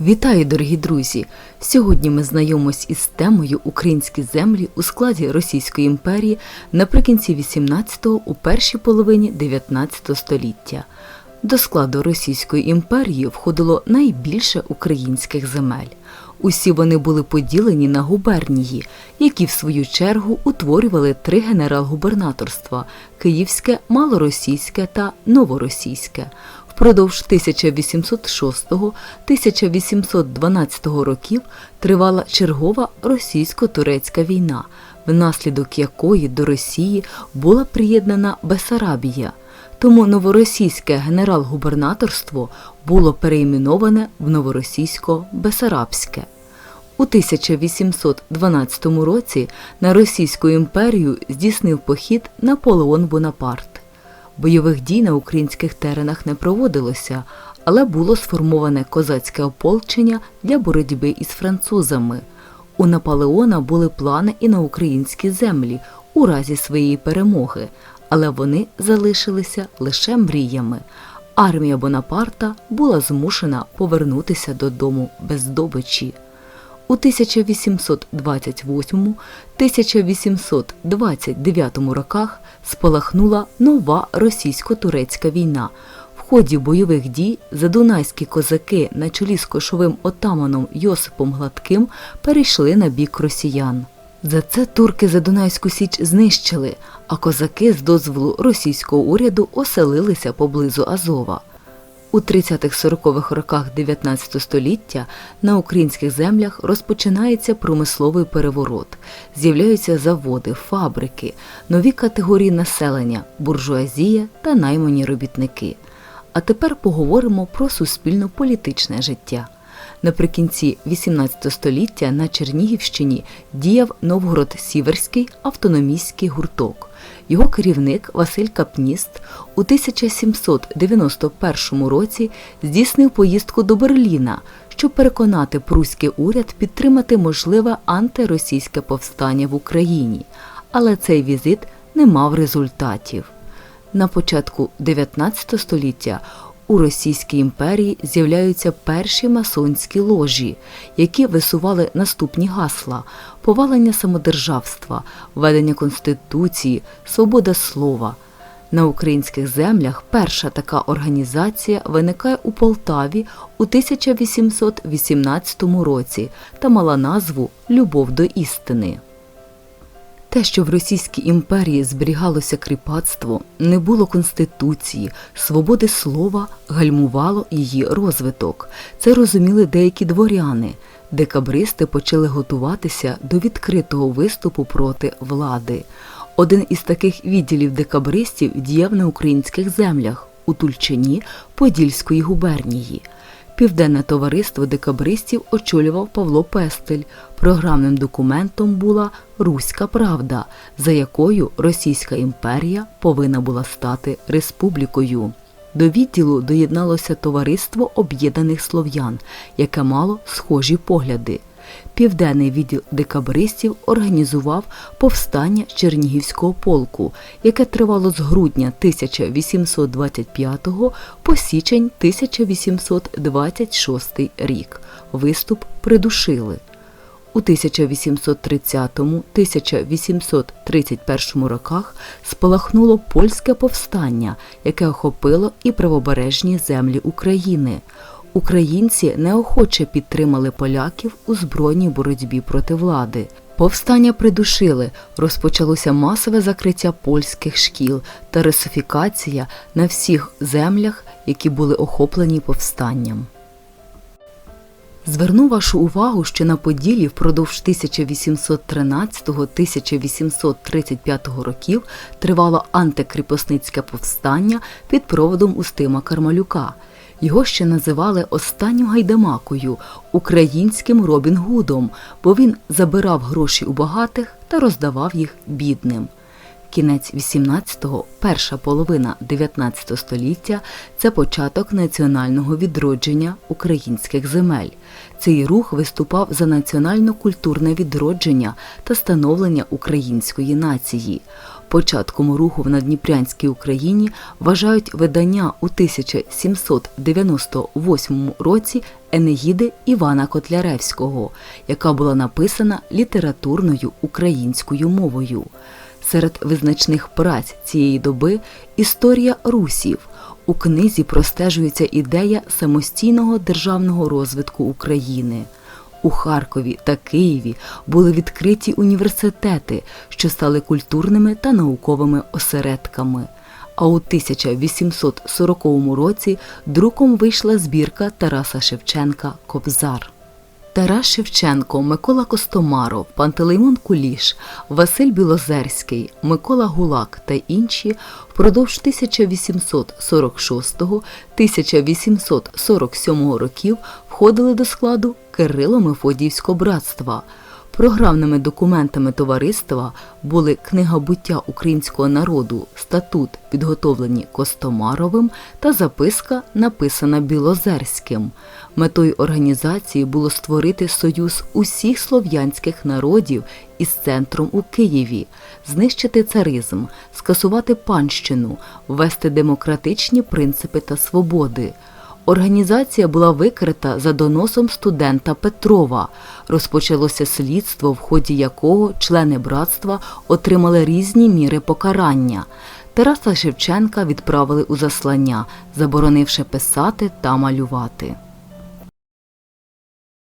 Вітаю, дорогі друзі! Сьогодні ми знайомимось із темою Українські землі у складі Російської імперії наприкінці 18-го у першій половині 19 століття. До складу Російської імперії входило найбільше українських земель. Усі вони були поділені на губернії, які в свою чергу утворювали три генерал-губернаторства Київське, Малоросійське та Новоросійське. Впродовж 1806-1812 років тривала чергова російсько-турецька війна, внаслідок якої до Росії була приєднана Бесарабія. Тому новоросійське генерал-губернаторство було переіменоване в новоросійсько-бесарабське. У 1812 році на Російську імперію здійснив похід Наполеон Бонапарт. Бойових дій на українських теренах не проводилося, але було сформоване козацьке ополчення для боротьби із французами. У Наполеона були плани і на українські землі у разі своєї перемоги, але вони залишилися лише мріями. Армія Бонапарта була змушена повернутися додому без здобичі. У 1828-1829 роках спалахнула нова російсько-турецька війна. В ході бойових дій задунайські козаки на чолі з кошовим отаманом Йосипом Гладким перейшли на бік росіян. За це турки Задунайську Січ знищили, а козаки з дозволу російського уряду оселилися поблизу Азова. У 30-40-х роках 19 століття на українських землях розпочинається промисловий переворот. З'являються заводи, фабрики, нові категорії населення, буржуазія та наймані робітники. А тепер поговоримо про суспільно-політичне життя. Наприкінці XVIII століття на Чернігівщині діяв Новгород-Сіверський автономістський гурток. Його керівник Василь Капніст у 1791 році здійснив поїздку до Берліна, щоб переконати пруський уряд підтримати можливе антиросійське повстання в Україні. Але цей візит не мав результатів. На початку 19 століття у Російській імперії з'являються перші масонські ложі, які висували наступні гасла: повалення самодержавства, введення конституції, свобода слова. На українських землях перша така організація виникає у Полтаві у 1818 році та мала назву Любов до істини. Те, що в Російській імперії зберігалося кріпацтво, не було конституції, свободи слова гальмувало її розвиток. Це розуміли деякі дворяни. Декабристи почали готуватися до відкритого виступу проти влади. Один із таких відділів декабристів діяв на українських землях у Тульчині Подільської губернії. Південне товариство декабристів очолював Павло Пестель. Програмним документом була Руська Правда, за якою Російська імперія повинна була стати республікою. До відділу доєдналося Товариство Об'єднаних Слов'ян, яке мало схожі погляди. Південний відділ декабристів організував повстання Чернігівського полку, яке тривало з грудня 1825 по січень 1826 рік. Виступ придушили. У 1830-1831 роках спалахнуло польське повстання, яке охопило і правобережні землі України. Українці неохоче підтримали поляків у збройній боротьбі проти влади. Повстання придушили, розпочалося масове закриття польських шкіл та русифікація на всіх землях, які були охоплені повстанням. Зверну вашу увагу, що на Поділі впродовж 1813-1835 років тривало антикріпосницьке повстання під проводом Устима Кармалюка. Його ще називали останнім гайдамакою, українським Робін Гудом, бо він забирав гроші у багатих та роздавав їх бідним. Кінець 18-го, перша половина 19 століття це початок національного відродження українських земель. Цей рух виступав за національно-культурне відродження та становлення української нації. Початком руху в Надніпрянській Україні вважають видання у 1798 році Енеїди Івана Котляревського, яка була написана літературною українською мовою. Серед визначних праць цієї доби історія русів. У книзі простежується ідея самостійного державного розвитку України. У Харкові та Києві були відкриті університети, що стали культурними та науковими осередками. А у 1840 році друком вийшла збірка Тараса Шевченка Кобзар. Тарас Шевченко, Микола Костомаров, Пантелеймон Куліш, Василь Білозерський, Микола Гулак та інші впродовж 1846-1847 років входили до складу Кирило-Мефодіївського братства. Програмними документами товариства були Книга буття українського народу, статут, підготовлені Костомаровим, та записка, написана Білозерським. Метою організації було створити союз усіх слов'янських народів із центром у Києві, знищити царизм, скасувати панщину, ввести демократичні принципи та свободи. Організація була викрита за доносом студента Петрова. Розпочалося слідство, в ході якого члени братства отримали різні міри покарання. Тараса Шевченка відправили у заслання, заборонивши писати та малювати.